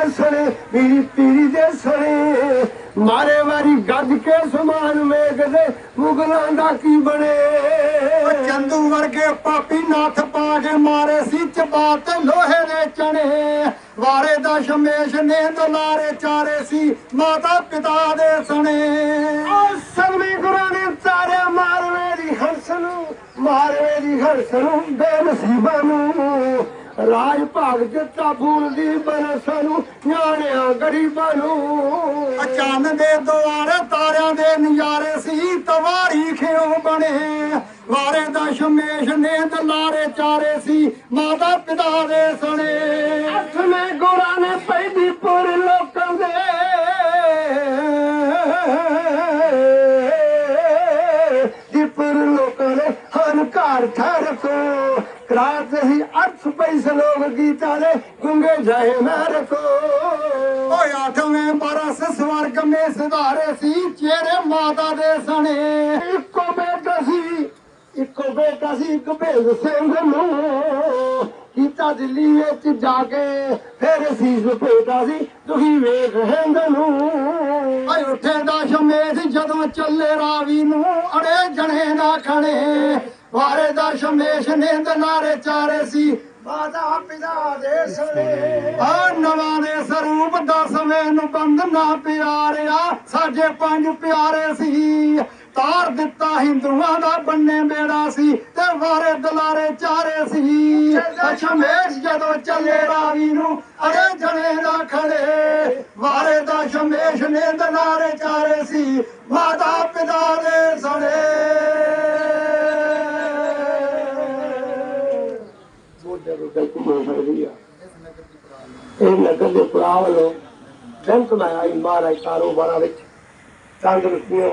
ਦੇ ਸਣੇ ਮੇਰੀ ਪੀਰੀ ਦੇ ਸਣੇ। ਮਾਰੇ ਵਾਰੀ ਗੱਜ ਕੇ ਸਮਾਨ ਵੇਖਦੇ ਮੁਗਲਾਂ ਦਾ ਕੀ ਬਣੇ? ਉਹ ਚੰਦੂ ਵਰਗੇ ਪਾਪੀ ਨਾਥ ਪਾ ਕੇ ਮਾਰੇ ਸੀ ਚਬਾ ਤੇ ਲੋਹੇ ਦੇ ਚਣੇ। ਵਾਰੇ ਦਾ ਸ਼ਮੇਸ਼ ਨੇ ਦੁਲਾਰੇ ਚਾਰੇ ਸੀ ਮਾਤਾ ਪਿਤਾ ਦੇ ਸਣੇ। ਉਹ ਸਗਮੀ ਗੁਰਾਂ ਨੇ ਤਾਰਿਆ ਮਾਰਵੇ ਦੀ ਹੰਸ ਨੂੰ ਮਾਰਵੇ ਦੀ ਹੰਸ ਨੂੰ ਬੇਨਸੀਬਾਂ ਨੂੰ। ਰਾਜ ਭਾਗ ਜੱਟਾ ਫੂਲਦੀ ਬਨਸ ਨੂੰ, ਨਿਆਣਿਆਂ, ਗਰੀਬਾਂ ਨੂੰ। ਅਚਾਨ ਦੇ ਦੁਆਰੇ ਤਾਰਿਆਂ ਦੇ ਨਜ਼ਾਰੇ ਸੀ, ਤਵਾਰੀ ਖਿਓ ਬਣੇ। ਵਾਰੇ ਦਾ ਸ਼ਮੇਸ਼ ਨੇ ਦੁਲਾਰੇ ਚਾਰੇ ਸੀ, ਮਾਤਾ ਪਿਤਾ ਦੇ ਹਨਕਾਰ ਠਰਕੋ ਕਰਾਤ ਹੀ ਅਰਥ ਪੈਸੇ ਲੋਕ ਗੀਤਾਂ ਦੇ, ਗੁੰਗੇ ਜਾਏ ਮੈਂ ਰਖੋ ਓਏ ਆਠਵੇਂ ਬਰਸ ਸਵਰਗ ਮੇ ਸਿਧਾਰੇ ਸੀ, ਚਿਹਰੇ ਮਾਤਾ ਦੇ ਸਣੇ। ਇੱਕੋ ਬੇਟਾ ਸੀ, ਇੱਕੋ ਬੇਟਾ ਸੀ, ਇੱਕ ਭੇਦ ਸਿੰਘ ਨੂੰ। ਕੀਤਾ ਦਿੱਲੀ ਵਿੱਚ ਜਾ ਕੇ, ਫਿਰ ਸੀਸ ਭੇਟਾ ਸੀ, ਤੁਸੀਂ ਵੇਖ ਹਿੰਦ ਨੂੰ। ਓਏ ਉੱਠੇ ਦਾ ਸ਼ਮੇਸ਼ ਜਦੋਂ ਚੱਲੇ ਰਾਵੀ ਨੂੰ, ਅੜੇ ਜਣੇ ਨਾ ਖਣੇ। ਵਾਰੇ ਦਾ ਸ਼ਮੇਸ਼ ਨਿੰਦ ਦਨਾਰੇ ਚਾਰੇ ਸੀ। ਮਾਤਾ ਪਿਤਾ ਦੇ ਸਣੇ ਆ ਨਵਾਂ ਦੇ ਸਰੂਪ ਦਸਵੇਂ ਨੂੰ ਬੰਦ ਨਾ ਪਿਆਰਿਆ। ਸਾਜੇ ਪੰਜ ਪਿਆਰੇ ਸੀ। ਤਾਰ ਦਿੱਤਾ ਹਿੰਦੂਆਂ ਦਾ ਬੰਨੇ ਮੇੜਾ ਸੀ ਤੇ ਵਾਰੇ ਦਲਾਰੇ ਚਾਰੇ ਸੀ। ਸ਼ਮੇਸ਼ ਜਦੋਂ ਚੱਲੇ ਰਾਵੀ ਨੂੰ ਅੜੇ ਜਣੇ ਨਾ ਖੜੇ। ਵਾਰੇ ਦਾ ਸ਼ਮੇਸ਼ ਨੇ ਦਲਾਰੇ ਚਾਰੇ ਸੀ। ਮਾਤਾ ਪਿਤਾ ਬੋਝਾ ਰੋਟਾ ਸਕਦੀ ਆ। ਇਹ ਨਗਰ ਦੇ ਪੁਰਾਵ ਵੱਲੋਂ ਬੈਂਕ ਮੈਂ ਆਈ ਮਹਾਰਾਜ ਕਾਰੋਬਾਰਾਂ ਵਿੱਚ। ਤੰਦਰੁਸਤੀਆਂ